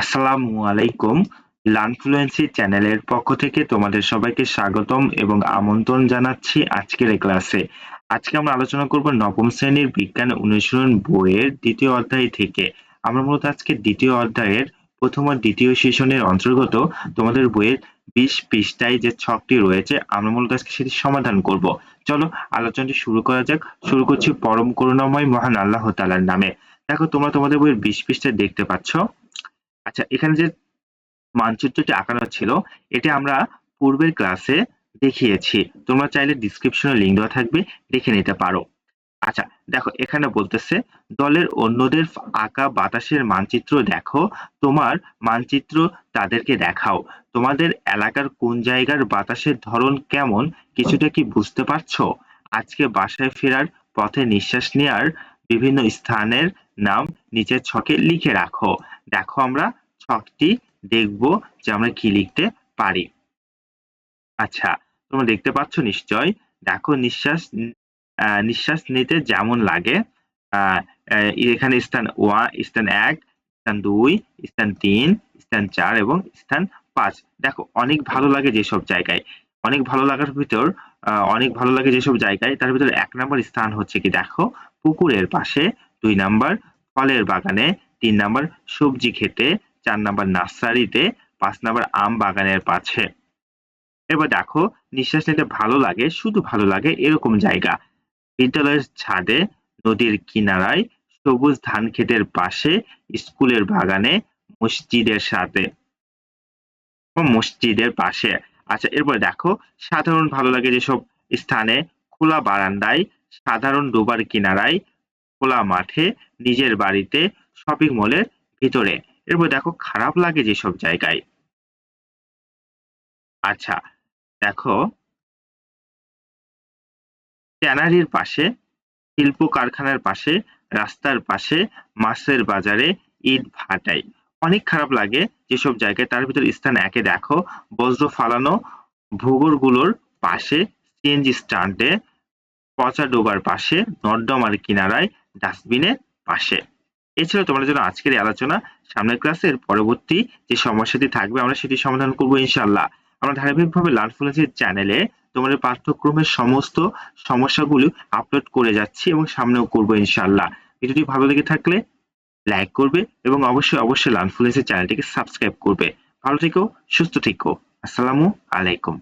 আসসালামু আলাইকুম লার্নফ্লুয়েন্সি চ্যানেলের পক্ষ থেকে তোমাদের সবাইকে স্বাগতম এবং আমন্ত্রণ জানাচ্ছি আজকের ক্লাসে। আজকে আমরা আলোচনা করব নবম শ্রেণির বিজ্ঞান অনুশীলন বইয়ের দ্বিতীয় অধ্যায় থেকে। আমরা মূলত আজকে দ্বিতীয় অধ্যায়ের প্রথম ও দ্বিতীয় সেশনের অন্তর্গত তোমাদের বইয়ের বিশ পৃষ্ঠায় যে ছকটি রয়েছে, আমরা মূলত আজকে সেটি সমাধান করব। চলো আলোচনাটি শুরু করা যাক। শুরু করছি পরম করুণাময় মহান আল্লাহ তালার নামে। দেখো, তোমরা তোমাদের বইয়ের বিশ পৃষ্ঠায় দেখতে পাচ্ছ। আচ্ছা এখানে যে মানচিত্রটি আঁকানো ছিল, এটা আমরা পূর্বের ক্লাসে দেখিয়েছি। তোমরা চাইলে ডিসক্রিপশনে লিঙ্ক দেওয়া থাকবে, দেখে নিতে পারো। আচ্ছা দেখো, এখানে বলতেছে, দলের অন্যদের আঁকা বাতাসের মানচিত্র দেখো, তোমার মানচিত্র তাদেরকে দেখাও। তোমাদের এলাকার কোন জায়গার বাতাসের ধরন কেমন, কিছুটা কি বুঝতে পারছ? আজকে বাসায় ফেরার পথে নিঃশ্বাস নেওয়ার বিভিন্ন স্থানের নাম নিচের ছকে লিখে রাখো। দেখো আমরা ছকটি দেখব যে আমরা কি লিখতে পারি। আচ্ছা তোমরা দেখতে পাচ্ছ নিশ্চয়? দেখো নিঃশ্বাস নিঃশ্বাস নিতে যেমন লাগে এখানে স্থান ওয়ান স্থান এক, স্থান দুই, স্থান তিন, স্থান চার এবং স্থান পাঁচ। দেখো, অনেক ভালো লাগে যেসব জায়গায়। অনেক ভালো লাগার ভিতর অনেক ভালো লাগে যেসব জায়গায়, তার ভিতর এক নম্বর স্থান হচ্ছে কি দেখো, পুকুরের পাশে, দুই নাম্বার ফলের বাগানে তিন নাম্বার সবজি খেতে, চার নাম্বার নার্সারিতে, পাঁচ নাম্বার আম বাগানের পাশে। এবার দেখো, নিঃশ্বাস নিতে ভালো লাগে, শুধু ভালো লাগে এরকম জায়গা। বিদ্যালয়ের ছাদে, নদীর কিনারায়, সবুজ ধান ক্ষেতের পাশে, স্কুলের বাগানে, মসজিদের সাথে। মসজিদের পাশে। আচ্ছা এরপর দেখো, সাধারণ ভালো লাগে যেসব স্থানে খোলা বারান্দায়, সাধারণ ডোবার কিনারায়, খোলা মাঠে, নিজের বাড়িতে শপিং মলের ভিতরে। এরপর দেখো, খারাপ লাগে যেসব জায়গায়। আচ্ছা দেখো, ট্যানারির পাশে শিল্প কারখানার পাশে, রাস্তার পাশে, মাছের বাজারে ইট ভাটায় অনেক খারাপ লাগে যেসব জায়গায়, তার ভিতর স্থান একে দেখো, বজ্র ফালানো ভূগোলগুলোর পাশে, সিএনজি স্ট্যান্ডে, পচা ডোবার পাশে, নর্দমার কিনারায়, ডাস্টবিনের পাশে। এছাড়া তোমাদের জন্য আজকের এই আলোচনা, সামনের ক্লাসের পরবর্তী যে সমস্যাটি থাকবে, আমরা সেটি সমাধান করব ইনশাল্লাহ আমরা ধারাবাহিকভাবে লার্নফুলেন্সের চ্যানেলে তোমাদের পাঠ্যক্রমের সমস্ত সমস্যাগুলো আপলোড করে যাচ্ছি এবং সামনেও করব ইনশাল্লাহ ভিডিওটি ভালো লেগে থাকলে লাইক করবে এবং অবশ্যই অবশ্যই লার্নফুলেন্সের চ্যানেলটিকে সাবস্ক্রাইব করবে। ভালো থেকো, সুস্থ থেকো। আসসালামু আলাইকুম।